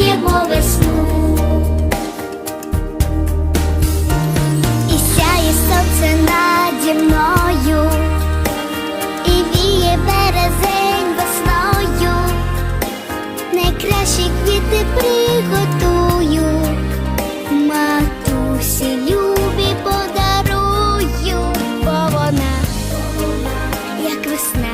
Відкриваємо весну. І сяє сонце наді мною, і віє березень весною найкращі квіти приготую, матусі любі подарую, бо вона, як весна,